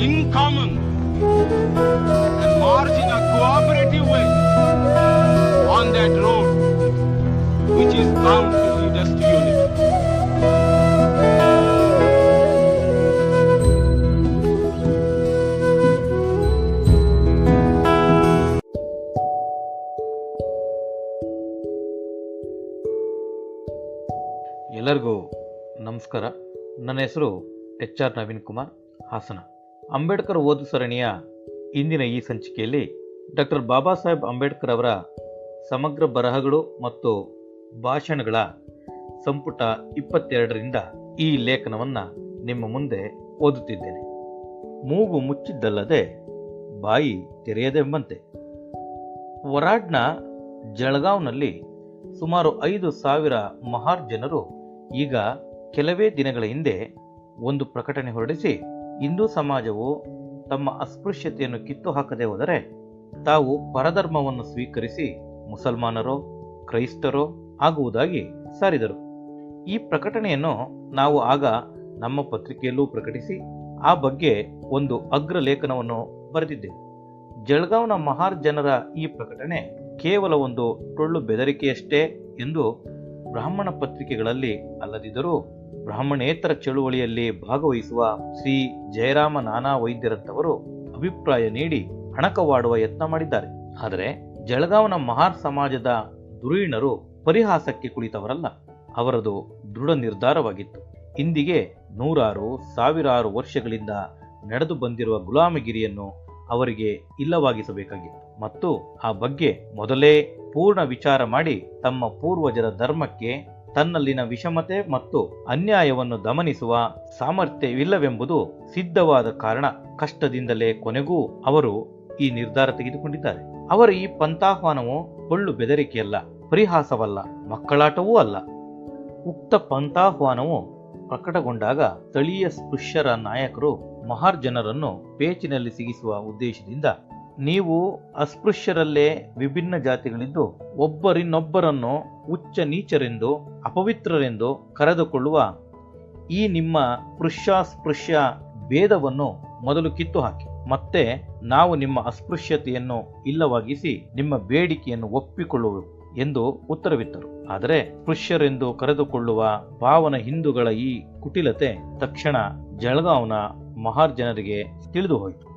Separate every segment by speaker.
Speaker 1: in common and march in a cooperative way on that road which is bound to lead us to unity.
Speaker 2: ಎಲ್ಲರಿಗೂ ನಮಸ್ಕಾರ ನನ್ನ ಹೆಸರು H R Naveen Kumar Hassan Ambedkar ಓದು ಸರಣಿಯ ಇಂದಿನ ಈ ಸಂಚಿಕೆಯಲ್ಲಿ ಡಾಕ್ಟರ್ ಬಾಬಾ ಸಾಹೇಬ್ ಅಂಬೇಡ್ಕರ್ ಅವರ ಸಮಗ್ರ ಬರಹಗಳು ಮತ್ತು ಭಾಷಣಗಳ ಸಂಪುಟ ಇಪ್ಪತ್ತೆರಡರಿಂದ ಈ ಲೇಖನವನ್ನು ನಿಮ್ಮ ಮುಂದೆ ಓದುತ್ತಿದ್ದೇನೆ. ಮೂಗು ಮುಚ್ಚಿದ್ದಲ್ಲದೆ ಬಾಯಿ ತೆರೆಯದೆಂಬಂತೆ. ವರಾಡ್ನ ಜಳಗಾವ್ನಲ್ಲಿ ಸುಮಾರು ಐದು ಸಾವಿರ ಮಹಾರ್ ಜನರು ಈಗ ಕೆಲವೇ ದಿನಗಳ ಹಿಂದೆ ಒಂದು ಪ್ರಕಟಣೆ ಹೊರಡಿಸಿ ಹಿಂದೂ ಸಮಾಜವು ತಮ್ಮ ಅಸ್ಪೃಶ್ಯತೆಯನ್ನು ಕಿತ್ತು ಹಾಕದೆ ಹೋದರೆ ತಾವು ಪರಧರ್ಮವನ್ನು ಸ್ವೀಕರಿಸಿ ಮುಸಲ್ಮಾನರೋ, ಕ್ರೈಸ್ತರೋ ಆಗುವುದಾಗಿ ಸಾರಿದರು. ಈ ಪ್ರಕಟಣೆಯನ್ನು ನಾವು ಆಗ ನಮ್ಮ ಪತ್ರಿಕೆಯಲ್ಲೂ ಪ್ರಕಟಿಸಿ ಆ ಬಗ್ಗೆ ಒಂದು ಅಗ್ರ ಲೇಖನವನ್ನು ಬರೆದಿದ್ದೆವು. ಜಳಗಾವ್ನ ಮಹಾರ್ ಜನರ ಈ ಪ್ರಕಟಣೆ ಕೇವಲ ಒಂದು ಟೊಳ್ಳು ಬೆದರಿಕೆಯಷ್ಟೇ ಎಂದು ಬ್ರಾಹ್ಮಣ ಪತ್ರಿಕೆಗಳಲ್ಲಿ ಅಲ್ಲದಿದ್ದರೂ ಬ್ರಾಹ್ಮಣೇತರ ಚಳುವಳಿಯಲ್ಲಿ ಭಾಗವಹಿಸುವ ಶ್ರೀ ಜಯರಾಮ ನಾನಾ ವೈದ್ಯರಂತವರು ಅಭಿಪ್ರಾಯ ನೀಡಿ ಹಣಕವಾಡುವ ಯತ್ನ ಮಾಡಿದ್ದಾರೆ. ಆದರೆ ಜಳಗಾವ್ನ ಮಹಾರ್ ಸಮಾಜದ ಧುರೀಣರು ಪರಿಹಾಸಕ್ಕೆ ಕುಳಿತವರಲ್ಲ. ಅವರದು ದೃಢ ನಿರ್ಧಾರವಾಗಿತ್ತು. ಇಂದಿಗೆ ನೂರಾರು, ಸಾವಿರಾರು ವರ್ಷಗಳಿಂದ ನಡೆದು ಬಂದಿರುವ ಗುಲಾಮಗಿರಿಯನ್ನು ಅವರಿಗೆ ಇಲ್ಲವಾಗಿಸಬೇಕಾಗಿತ್ತು. ಮತ್ತು ಆ ಬಗ್ಗೆ ಮೊದಲೇ ಪೂರ್ಣ ವಿಚಾರ ಮಾಡಿ ತಮ್ಮ ಪೂರ್ವಜರ ಧರ್ಮಕ್ಕೆ ತನ್ನಲ್ಲಿನ ವಿಷಮತೆ ಮತ್ತು ಅನ್ಯಾಯವನ್ನು ದಮನಿಸುವ ಸಾಮರ್ಥ್ಯವಿಲ್ಲವೆಂಬುದು ಸಿದ್ಧವಾದ ಕಾರಣ. ಕಷ್ಟದಿಂದಲೇ ಕೊನೆಗೂ ಅವರು ಈ ನಿರ್ಧಾರ ತೆಗೆದುಕೊಂಡಿದ್ದಾರೆ. ಅವರ ಈ ಪಂಥಾಹ್ವಾನವು ಪೊಳ್ಳು ಬೆದರಿಕೆಯಲ್ಲ, ಪರಿಹಾಸವಲ್ಲ, ಮಕ್ಕಳಾಟವೂ ಅಲ್ಲ. ಉಕ್ತ ಪಂಥಾಹ್ವಾನವು ಪ್ರಕಟಗೊಂಡಾಗ ಸ್ಥಳೀಯ ಸ್ಪೃಶ್ಯರ ನಾಯಕರು ಮಹಾರ್ಜನರನ್ನು ಪೇಚಿನಲ್ಲಿ ಸಿಗಿಸುವ ಉದ್ದೇಶದಿಂದ ನೀವು ಅಸ್ಪೃಶ್ಯರಲ್ಲೇ ವಿಭಿನ್ನ ಜಾತಿಗಳಿದ್ದು ಒಬ್ಬರಿನ್ನೊಬ್ಬರನ್ನು ಉಚ್ಚ ನೀಚರೆಂದು, ಅಪವಿತ್ರರೆಂದು ಕರೆದುಕೊಳ್ಳುವ ಈ ನಿಮ್ಮ ಸ್ಪೃಶ್ಯಾಸ್ಪೃಶ್ಯ ಭೇದವನ್ನು ಮೊದಲು ಕಿತ್ತು ಹಾಕಿ ಮತ್ತೆ ನಾವು ನಿಮ್ಮ ಅಸ್ಪೃಶ್ಯತೆಯನ್ನು ಇಲ್ಲವಾಗಿಸಿ ನಿಮ್ಮ ಬೇಡಿಕೆಯನ್ನು ಒಪ್ಪಿಕೊಳ್ಳುವೆವು ಎಂದು ಉತ್ತರವಿತ್ತರು ಆದರೆ ಸ್ಪೃಶ್ಯರೆಂದು ಕರೆದುಕೊಳ್ಳುವ ಭಾವನ ಹಿಂದೂಗಳ ಈ ಕುಟಿಲತೆ ತಕ್ಷಣ ಜಳಗಾವ್ನ ಮಹಾರ್ ಜನರಿಗೆ ತಿಳಿದು ಹೋಯಿತು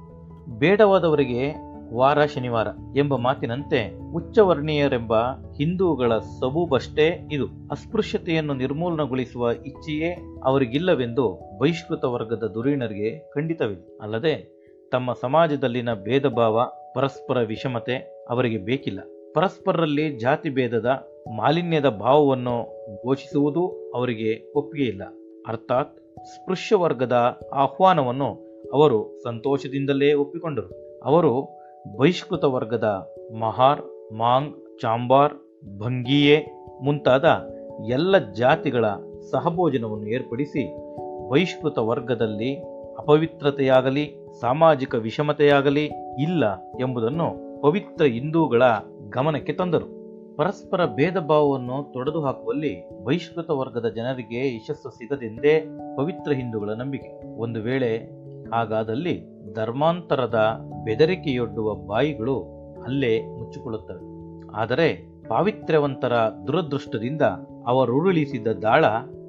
Speaker 2: ಬೇಡವಾದವರಿಗೆ ವಾರ ಶನಿವಾರ ಎಂಬ ಮಾತಿನಂತೆ ಉಚ್ಚವರ್ಣೀಯರೆಂಬ ಹಿಂದೂಗಳ ಸಬೂಬಷ್ಟೇ ಇದು. ಅಸ್ಪೃಶ್ಯತೆಯನ್ನು ನಿರ್ಮೂಲನಗೊಳಿಸುವ ಇಚ್ಛೆಯೇ ಅವರಿಗಿಲ್ಲವೆಂದು ಬಹಿಷ್ಕೃತ ವರ್ಗದ ಧುರೀಣರಿಗೆ ಖಂಡಿತವಿದೆ ಅಲ್ಲದೆ ತಮ್ಮ ಸಮಾಜದಲ್ಲಿನ ಭೇದ ಭಾವ ಪರಸ್ಪರ ವಿಷಮತೆ ಅವರಿಗೆ ಬೇಕಿಲ್ಲ. ಪರಸ್ಪರರಲ್ಲಿ ಜಾತಿ ಭೇದದ ಮಾಲಿನ್ಯದ ಭಾವವನ್ನು ಘೋಷಿಸುವುದು ಅವರಿಗೆ ಒಪ್ಪಿಗೆ ಇಲ್ಲ. ಅರ್ಥಾತ್ ಸ್ಪೃಶ್ಯ ವರ್ಗದ ಆಹ್ವಾನವನ್ನು ಅವರು ಸಂತೋಷದಿಂದಲೇ ಒಪ್ಪಿಕೊಂಡರು. ಅವರು ಬಹಿಷ್ಕೃತ ವರ್ಗದ ಮಹಾರ್, ಮಾಂಗ್, ಚಾಂಬಾರ್, ಭಂಗಿಯೆ ಮುಂತಾದ ಎಲ್ಲ ಜಾತಿಗಳ ಸಹಭೋಜನವನ್ನು ಏರ್ಪಡಿಸಿ ಬಹಿಷ್ಕೃತ ವರ್ಗದಲ್ಲಿ ಅಪವಿತ್ರತೆಯಾಗಲಿ, ಸಾಮಾಜಿಕ ವಿಷಮತೆಯಾಗಲಿ ಇಲ್ಲ ಎಂಬುದನ್ನು ಪವಿತ್ರ ಹಿಂದೂಗಳ ಗಮನಕ್ಕೆ ತಂದರು. ಪರಸ್ಪರ ಭೇದ ಭಾವವನ್ನು ತೊಡೆದು ಹಾಕುವಲ್ಲಿ ಬಹಿಷ್ಕೃತ ವರ್ಗದ ಜನರಿಗೆ ಯಶಸ್ಸು ಸಿಗದೆಂದೇ ಪವಿತ್ರ ಹಿಂದೂಗಳ ನಂಬಿಕೆ. ಒಂದು ವೇಳೆ ಹಾಗಾದಲ್ಲಿ ಧರ್ಮಾಂತರದ ಬೆದರಿಕೆಯೊಡ್ಡುವ ಬಾಯಿಗಳು ಅಲ್ಲೇ ಮುಚ್ಚಿಕೊಳ್ಳುತ್ತವೆ. ಆದರೆ ಪಾವಿತ್ರ್ಯವಂತರ ದುರದೃಷ್ಟದಿಂದ ಅವರುರುಳಿಸಿದ ದಾಳ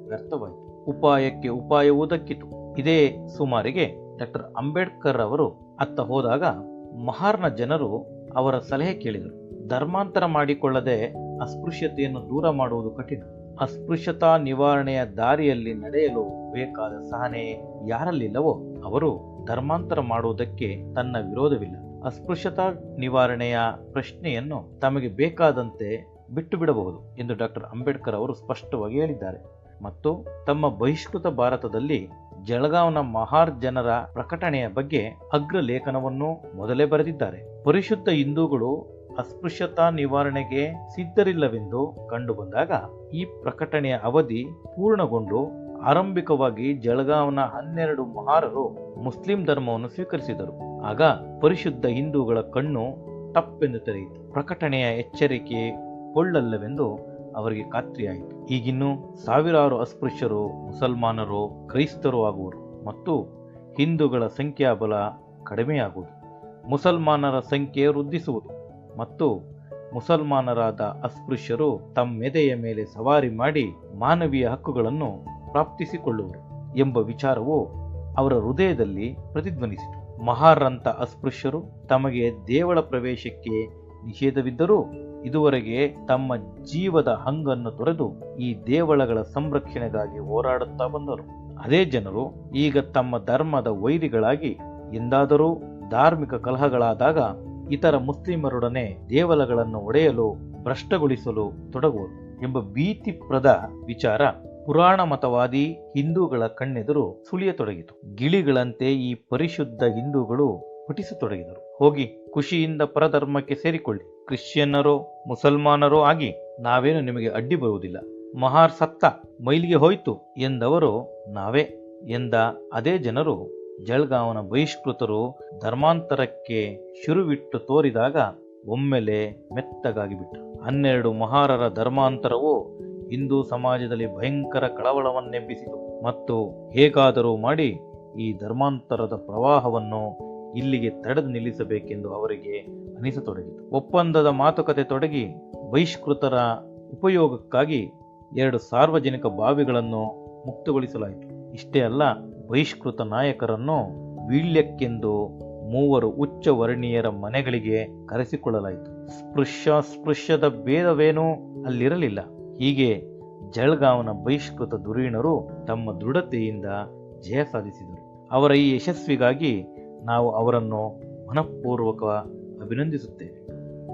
Speaker 2: ವ್ಯರ್ಥವಾಯಿತು. ಉಪಾಯಕ್ಕೆ ಉಪಾಯವೂ ದಕ್ಕಿತು ಇದೇ ಸುಮಾರಿಗೆ ಡಾಕ್ಟರ್ ಅಂಬೇಡ್ಕರ್ ಅವರು ಅತ್ತ ಹೋದಾಗ ಮಹಾರ್ನ ಜನರು ಅವರ ಸಲಹೆ ಕೇಳಿದರು. ಧರ್ಮಾಂತರ ಮಾಡಿಕೊಳ್ಳದೆ ಅಸ್ಪೃಶ್ಯತೆಯನ್ನು ದೂರ ಮಾಡುವುದು ಕಠಿಣ. ಅಸ್ಪೃಶ್ಯತಾ ನಿವಾರಣೆಯ ದಾರಿಯಲ್ಲಿ ನಡೆಯಲು ಬೇಕಾದ ಸಹನೆ ಯಾರಲ್ಲಿಲ್ಲವೋ ಅವರು ಧರ್ಮಾಂತರ ಮಾಡುವುದಕ್ಕೆ ತನ್ನ ವಿರೋಧವಿಲ್ಲ. ಅಸ್ಪೃಶ್ಯತಾ ನಿವಾರಣೆಯ ಪ್ರಶ್ನೆಯನ್ನು ತಮಗೆ ಬೇಕಾದಂತೆ ಬಿಟ್ಟು ಬಿಡಬಹುದು ಎಂದು ಡಾಕ್ಟರ್ ಅಂಬೇಡ್ಕರ್ ಅವರು ಸ್ಪಷ್ಟವಾಗಿ ಹೇಳಿದ್ದಾರೆ. ಮತ್ತು ತಮ್ಮ ಬಹಿಷ್ಕೃತ ಭಾರತದಲ್ಲಿ ಜಳಗಾವ್ನ ಮಹಾರ್ ಜನರ ಪ್ರಕಟಣೆಯ ಬಗ್ಗೆ ಅಗ್ರ ಲೇಖನವನ್ನು ಮೊದಲೇ ಬರೆದಿದ್ದಾರೆ. ಪರಿಶುದ್ಧ ಹಿಂದೂಗಳು ಅಸ್ಪೃಶ್ಯತಾ ನಿವಾರಣೆಗೆ ಸಿದ್ಧರಿಲ್ಲವೆಂದು ಕಂಡುಬಂದಾಗ ಈ ಪ್ರಕಟಣೆಯ ಅವಧಿ ಪೂರ್ಣಗೊಂಡು ಆರಂಭಿಕವಾಗಿ ಜಳಗಾವ್ನ ಹನ್ನೆರಡು ಮಹಾರರು ಮುಸ್ಲಿಂ ಧರ್ಮವನ್ನು ಸ್ವೀಕರಿಸಿದರು. ಆಗ ಪರಿಶುದ್ಧ ಹಿಂದೂಗಳ ಕಣ್ಣು ತಪ್ಪೆಂದು ತೆರೆಯಿತು. ಪ್ರಕಟಣೆಯ ಎಚ್ಚರಿಕೆ ಕೊಳ್ಳಲ್ಲವೆಂದು ಅವರಿಗೆ ಖಾತ್ರಿಯಾಯಿತು. ಈಗಿನ್ನು ಸಾವಿರಾರು ಅಸ್ಪೃಶ್ಯರು, ಮುಸಲ್ಮಾನರು, ಕ್ರೈಸ್ತರು ಆಗುವರು ಮತ್ತು ಹಿಂದೂಗಳ ಸಂಖ್ಯಾಬಲ ಕಡಿಮೆಯಾಗುವುದು. ಮುಸಲ್ಮಾನರ ಸಂಖ್ಯೆ ವೃದ್ಧಿಸುವುದು ಮತ್ತು ಮುಸಲ್ಮಾನರಾದ ಅಸ್ಪೃಶ್ಯರು ತಮ್ಮೆದೆಯ ಮೇಲೆ ಸವಾರಿ ಮಾಡಿ ಮಾನವೀಯ ಹಕ್ಕುಗಳನ್ನು ಪ್ರಾಪ್ತಿಸಿಕೊಳ್ಳುವರು ಎಂಬ ವಿಚಾರವು ಅವರ ಹೃದಯದಲ್ಲಿ ಪ್ರತಿಧ್ವನಿಸಿತು. ಮಹಾರಂಥ ಅಸ್ಪೃಶ್ಯರು ತಮಗೆ ದೇವಳ ಪ್ರವೇಶಕ್ಕೆ ನಿಷೇಧವಿದ್ದರೂ ಇದುವರೆಗೆ ತಮ್ಮ ಜೀವದ ಹಂಗನ್ನು ತೊರೆದು ಈ ದೇವಳಗಳ ಸಂರಕ್ಷಣೆಗಾಗಿ ಹೋರಾಡುತ್ತಾ ಬಂದರು. ಅದೇ ಜನರು ಈಗ ತಮ್ಮ ಧರ್ಮದ ವೈರಿಗಳಾಗಿ ಎಂದಾದರೂ ಧಾರ್ಮಿಕ ಕಲಹಗಳಾದಾಗ ಇತರ ಮುಸ್ಲಿಮರೊಡನೆ ದೇವಲಗಳನ್ನು ಒಡೆಯಲು ಭ್ರಷ್ಟಗೊಳಿಸಲು ತೊಡಗುವರು ಎಂಬ ಭೀತಿಪ್ರದ ವಿಚಾರ ಪುರಾಣ ಮತವಾದಿ ಹಿಂದೂಗಳ ಕಣ್ಣೆದುರು ಸುಳಿಯತೊಡಗಿತು. ಗಿಳಿಗಳಂತೆ ಈ ಪರಿಶುದ್ಧ ಹಿಂದೂಗಳು ಪಠಿಸತೊಡಗಿದರು ಹೋಗಿ, ಖುಷಿಯಿಂದ ಪರಧರ್ಮಕ್ಕೆ ಸೇರಿಕೊಳ್ಳಿ. ಕ್ರಿಶ್ಚಿಯನ್ನರೋ, ಮುಸಲ್ಮಾನರೋ ಆಗಿ ನಾವೇನು ನಿಮಗೆ ಅಡ್ಡಿ ಬರುವುದಿಲ್ಲ. ಮಹಾರ್ ಸತ್ತ, ಮೈಲಿಗೆ ಹೋಯ್ತು ಎಂದವರು ನಾವೇ ಎಂದ ಅದೇ ಜನರು ಜಳ್ಗಾವನ ಬಹಿಷ್ಕೃತರು ಧರ್ಮಾಂತರಕ್ಕೆ ಶುರುವಿಟ್ಟು ತೋರಿದಾಗ ಒಮ್ಮೆಲೆ ಮೆತ್ತಗಾಗಿ ಬಿಟ್ಟರು ಹನ್ನೆರಡು ಮಹಾರರ ಧರ್ಮಾಂತರವು ಹಿಂದೂ ಸಮಾಜದಲ್ಲಿ ಭಯಂಕರ ಕಳವಳವನ್ನೆಬ್ಬಿಸಿತು. ಮತ್ತು ಹೇಗಾದರೂ ಮಾಡಿ ಈ ಧರ್ಮಾಂತರದ ಪ್ರವಾಹವನ್ನು ಇಲ್ಲಿಗೆ ತಡೆದು ನಿಲ್ಲಿಸಬೇಕೆಂದು ಅವರಿಗೆ ಅನಿಸತೊಡಗಿತು. ಒಪ್ಪಂದದ ಮಾತುಕತೆ ತೊಡಗಿ ಬಹಿಷ್ಕೃತರ ಉಪಯೋಗಕ್ಕಾಗಿ ಎರಡು ಸಾರ್ವಜನಿಕ ಬಾವಿಗಳನ್ನು ಮುಕ್ತಗೊಳಿಸಲಾಯಿತು. ಇಷ್ಟೇ ಅಲ್ಲ, ಬಹಿಷ್ಕೃತ ನಾಯಕರನ್ನು ವೀಳ್ಯಕ್ಕೆಂದು ಮೂವರು ಉಚ್ಚ ವರ್ಣೀಯರ ಮನೆಗಳಿಗೆ ಕರೆಸಿಕೊಳ್ಳಲಾಯಿತು. ಸ್ಪೃಶ್ಯ ಸ್ಪೃಶ್ಯದ ಭೇದವೇನೂ ಅಲ್ಲಿರಲಿಲ್ಲ. ಹೀಗೆ ಜಳಗಾವ್ನ ಬಹಿಷ್ಕೃತ ಧುರೀಣರು ತಮ್ಮ ದೃಢತೆಯಿಂದ ಜಯ ಸಾಧಿಸಿದರು. ಅವರ ಈ ಯಶಸ್ವಿಗಾಗಿ ನಾವು ಅವರನ್ನು ಮನಃಪೂರ್ವಕ ಅಭಿನಂದಿಸುತ್ತೇವೆ.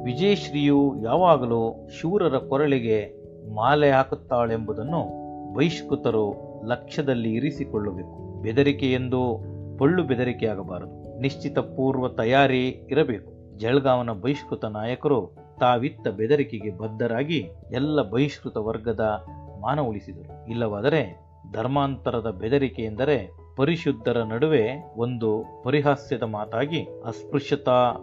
Speaker 2: ವಿಜಯಶ್ರೀಯು ಯಾವಾಗಲೂ ಶೂರರ ಕೊರಳಿಗೆ ಮಾಲೆ ಹಾಕುತ್ತಾಳೆಂಬುದನ್ನು ಬಹಿಷ್ಕೃತರು ಲಕ್ಷ್ಯದಲ್ಲಿ ಇರಿಸಿಕೊಳ್ಳಬೇಕು. ಬೆದರಿಕೆ ಎಂದು ಪೊಳ್ಳು ಬೆದರಿಕೆಯಾಗಬಾರದು. ನಿಶ್ಚಿತ ಪೂರ್ವ ತಯಾರಿ ಇರಬೇಕು. ಜಳಗಾವನ ಬಹಿಷ್ಕೃತ ನಾಯಕರು ತಾವಿತ್ತ ಬೆದರಿಕೆಗೆ ಬದ್ಧರಾಗಿ ಎಲ್ಲ ಬಹಿಷ್ಕೃತ ವರ್ಗದ ಮಾನ ಉಳಿಸಿದರು. ಇಲ್ಲವಾದರೆ ಧರ್ಮಾಂತರದ ಬೆದರಿಕೆ ಎಂದರೆ ಪರಿಶುದ್ಧರ ನಡುವೆ ಒಂದು ಪರಿಹಾಸ್ಯದ ಮಾತಾಗಿ ಅಸ್ಪೃಶ್ಯತಾ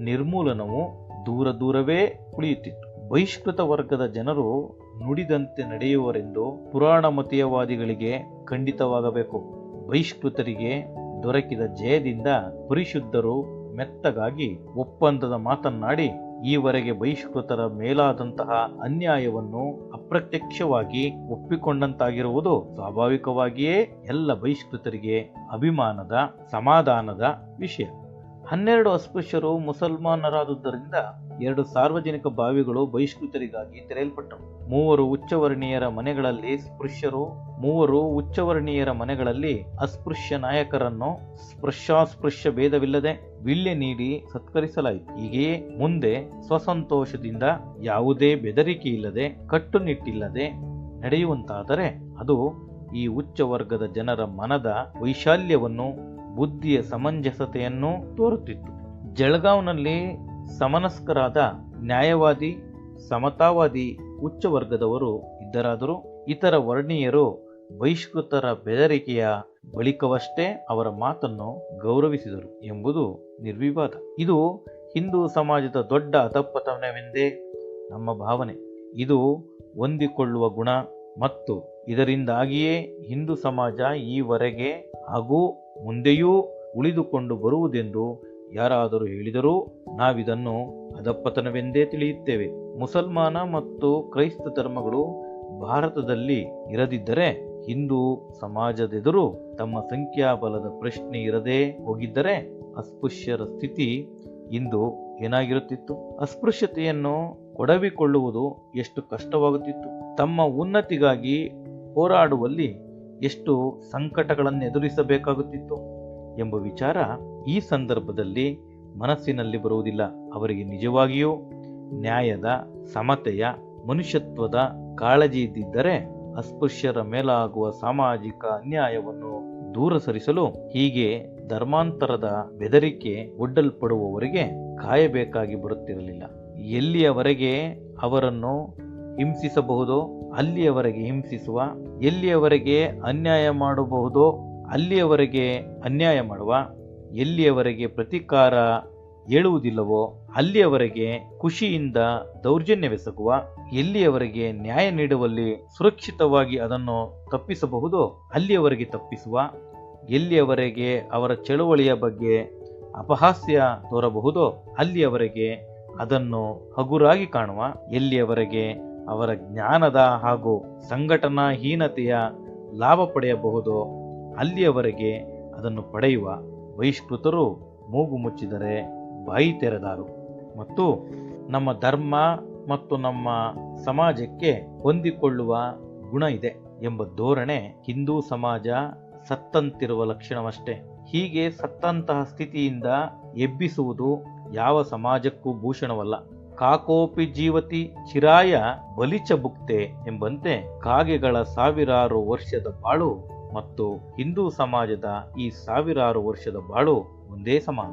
Speaker 2: ನಿರ್ಮೂಲನವು ದೂರ ದೂರವೇ ಉಳಿಯುತ್ತಿತ್ತು. ಬಹಿಷ್ಕೃತ ವರ್ಗದ ಜನರು ನುಡಿದಂತೆ ನಡೆಯುವರೆಂದು ಪುರಾಣಮತೀಯವಾದಿಗಳಿಗೆ ಖಂಡಿತವಾಗಬೇಕು. ಬಹಿಷ್ಕೃತರಿಗೆ ದೊರಕಿದ ಜಯದಿಂದ ಪರಿಶುದ್ಧರು ಮೆತ್ತಗಾಗಿ ಒಪ್ಪಂದದ ಮಾತನ್ನಾಡಿ ಈವರೆಗೆ ಬಹಿಷ್ಕೃತರ ಮೇಲಾದಂತಹ ಅನ್ಯಾಯವನ್ನು ಅಪ್ರತ್ಯಕ್ಷವಾಗಿ ಒಪ್ಪಿಕೊಂಡಂತಾಗಿರುವುದು ಸ್ವಾಭಾವಿಕವಾಗಿಯೇ ಎಲ್ಲ ಬಹಿಷ್ಕೃತರಿಗೆ ಅಭಿಮಾನದ ಸಮಾಧಾನದ ವಿಷಯ. ಹನ್ನೆರಡು ಅಸ್ಪೃಶ್ಯರು ಮುಸಲ್ಮಾನರಾದುದರಿಂದ ಎರಡು ಸಾರ್ವಜನಿಕ ಬಾವಿಗಳು ಬಹಿಷ್ಕೃತರಿಗಾಗಿ ತೆರೆಯಲ್ಪಟ್ಟವು. ಮೂವರು ಉಚ್ಚವರ್ಣೀಯರ ಮನೆಗಳಲ್ಲಿ ಸ್ಪೃಶ್ಯರು, ಮೂವರು ಉಚ್ಚವರ್ಣೀಯರ ಮನೆಗಳಲ್ಲಿ ಅಸ್ಪೃಶ್ಯ ನಾಯಕರನ್ನು ಸ್ಪೃಶ್ಯಾಸ್ಪೃಶ್ಯ ಭೇದವಿಲ್ಲದೆ ವಿಳ್ಯ ನೀಡಿ ಸತ್ಕರಿಸಲಾಯಿತು. ಹೀಗೆಯೇ ಮುಂದೆ ಸ್ವಸಂತೋಷದಿಂದ ಯಾವುದೇ ಬೆದರಿಕೆ ಇಲ್ಲದೆ ಕಟ್ಟುನಿಟ್ಟಿಲ್ಲದೆ ನಡೆಯುವಂತಾದರೆ ಅದು ಈ ಉಚ್ಚ ವರ್ಗದ ಜನರ ಮನದ ವೈಶಾಲ್ಯವನ್ನು ಬುದ್ಧಿಯ ಸಮಂಜಸತೆಯನ್ನು ತೋರುತ್ತಿತ್ತು. ಜಳಗಾವ್ನಲ್ಲಿ ಸಮನಸ್ಕರಾದ ನ್ಯಾಯವಾದಿ, ಸಮತಾವಾದಿ ಉಚ್ಚ ವರ್ಗದವರು ಇದ್ದರಾದರೂ ಇತರ ವರ್ಣೀಯರು ಬಹಿಷ್ಕೃತರ ಬೆದರಿಕೆಯ ಬಳಿಕವಷ್ಟೇ ಅವರ ಮಾತನ್ನು ಗೌರವಿಸಿದರು ಎಂಬುದು ನಿರ್ವಿವಾದ. ಇದು ಹಿಂದೂ ಸಮಾಜದ ದೊಡ್ಡ ಅತಪ್ಪತನವೆಂದೇ ನಮ್ಮ ಭಾವನೆ. ಇದು ಹೊಂದಿಕೊಳ್ಳುವ ಗುಣ ಮತ್ತು ಇದರಿಂದಾಗಿಯೇ ಹಿಂದೂ ಸಮಾಜ ಈವರೆಗೆ ಹಾಗೂ ಮುಂದೆಯೂ ಉಳಿದುಕೊಂಡು ಬರುವುದೆಂದು ಯಾರಾದರೂ ಹೇಳಿದರೂ ನಾವಿದನ್ನು ಅಧಪ್ಪತನವೆಂದೇ ತಿಳಿಯುತ್ತೇವೆ. ಮುಸಲ್ಮಾನ ಮತ್ತು ಕ್ರೈಸ್ತ ಧರ್ಮಗಳು ಭಾರತದಲ್ಲಿ ಇರದಿದ್ದರೆ ಹಿಂದೂ ಸಮಾಜದೆದುರು ತಮ್ಮ ಸಂಖ್ಯಾಬಲದ ಪ್ರಶ್ನೆ ಇರದೇ ಹೋಗಿದ್ದರೆ ಅಸ್ಪೃಶ್ಯರ ಸ್ಥಿತಿ ಇಂದು ಏನಾಗಿರುತ್ತಿತ್ತು? ಅಸ್ಪೃಶ್ಯತೆಯನ್ನು ಕೊಡವಿಕೊಳ್ಳುವುದು ಎಷ್ಟು ಕಷ್ಟವಾಗುತ್ತಿತ್ತು. ತಮ್ಮ ಉನ್ನತಿಗಾಗಿ ಹೋರಾಡುವಲ್ಲಿ ಎಷ್ಟು ಸಂಕಟಗಳನ್ನು ಎದುರಿಸಬೇಕಾಗುತ್ತಿತ್ತು ಎಂಬ ವಿಚಾರ ಈ ಸಂದರ್ಭದಲ್ಲಿ ಮನಸ್ಸಿನಲ್ಲಿ ಬರುವುದಿಲ್ಲ. ಅವರಿಗೆ ನಿಜವಾಗಿಯೂ ನ್ಯಾಯದ, ಸಮತೆಯ, ಮನುಷ್ಯತ್ವದ ಕಾಳಜಿ ಇದ್ದಿದ್ದರೆ ಅಸ್ಪೃಶ್ಯರ ಮೇಲಾಗುವ ಸಾಮಾಜಿಕ ಅನ್ಯಾಯವನ್ನು ದೂರ ಸರಿಸಲು ಹೀಗೆ ಧರ್ಮಾಂತರದ ಬೆದರಿಕೆ ಒಡ್ಡಲ್ಪಡುವವರಿಗೆ ಕಾಯಬೇಕಾಗಿ ಬರುತ್ತಿರಲಿಲ್ಲ. ಎಲ್ಲಿಯವರೆಗೆ ಅವರನ್ನು ಹಿಂಸಿಸಬಹುದೋ, ಅಲ್ಲಿಯವರೆಗೆ ಹಿಂಸಿಸುವ, ಎಲ್ಲಿಯವರೆಗೆ ಅನ್ಯಾಯ ಮಾಡಬಹುದೋ, ಅಲ್ಲಿಯವರೆಗೆ ಅನ್ಯಾಯ ಮಾಡುವ, ಎಲ್ಲಿಯವರೆಗೆ ಪ್ರತೀಕಾರ ಹೇಳುವುದಿಲ್ಲವೋ, ಅಲ್ಲಿಯವರೆಗೆ ಖುಷಿಯಿಂದ ದೌರ್ಜನ್ಯವೆಸಗುವ, ಎಲ್ಲಿಯವರೆಗೆ ನ್ಯಾಯ ನೀಡುವಲ್ಲಿ ಸುರಕ್ಷಿತವಾಗಿ ಅದನ್ನು ತಪ್ಪಿಸಬಹುದೋ, ಅಲ್ಲಿಯವರೆಗೆ ತಪ್ಪಿಸುವ, ಎಲ್ಲಿಯವರೆಗೆ ಅವರ ಚಳುವಳಿಯ ಬಗ್ಗೆ ಅಪಹಾಸ್ಯ ತೋರಬಹುದೋ, ಅಲ್ಲಿಯವರೆಗೆ ಅದನ್ನು ಹಗುರಾಗಿ ಕಾಣುವ, ಎಲ್ಲಿಯವರೆಗೆ ಅವರ ಜ್ಞಾನದ ಹಾಗೂ ಸಂಘಟನಾಹೀನತೆಯ ಲಾಭ ಪಡೆಯಬಹುದೋ ಅಲ್ಲಿಯವರೆಗೆ ಅದನ್ನು ಪಡೆಯುವ ಬಹಿಷ್ಕೃತರು ಮೂಗು ಮುಚ್ಚಿದರೆ ಬಾಯಿ ತೆರೆದಾರು. ಮತ್ತು ನಮ್ಮ ಧರ್ಮ ಮತ್ತು ನಮ್ಮ ಸಮಾಜಕ್ಕೆ ಹೊಂದಿಕೊಳ್ಳುವ ಗುಣ ಇದೆ ಎಂಬ ಧೋರಣೆ ಹಿಂದೂ ಸಮಾಜ ಸತ್ತಂತಿರುವ ಲಕ್ಷಣವಷ್ಟೇ. ಹೀಗೆ ಸತ್ತಂತಹ ಸ್ಥಿತಿಯಿಂದ ಎಬ್ಬಿಸುವುದು ಯಾವ ಸಮಾಜಕ್ಕೂ ಭೂಷಣವಲ್ಲ. ಕಾಕೋಪಿ ಜೀವತಿ ಚಿರಾಯ ಬಲಿಚ ಭುಕ್ತೆ ಎಂಬಂತೆ ಕಾಗೆಗಳ ಸಾವಿರಾರು ವರ್ಷದ ಬಾಳು ಮತ್ತು ಹಿಂದೂ ಸಮಾಜದ ಈ ಸಾವಿರಾರು ವರ್ಷದ ಬಾಳು ಒಂದೇ ಸಮಾನ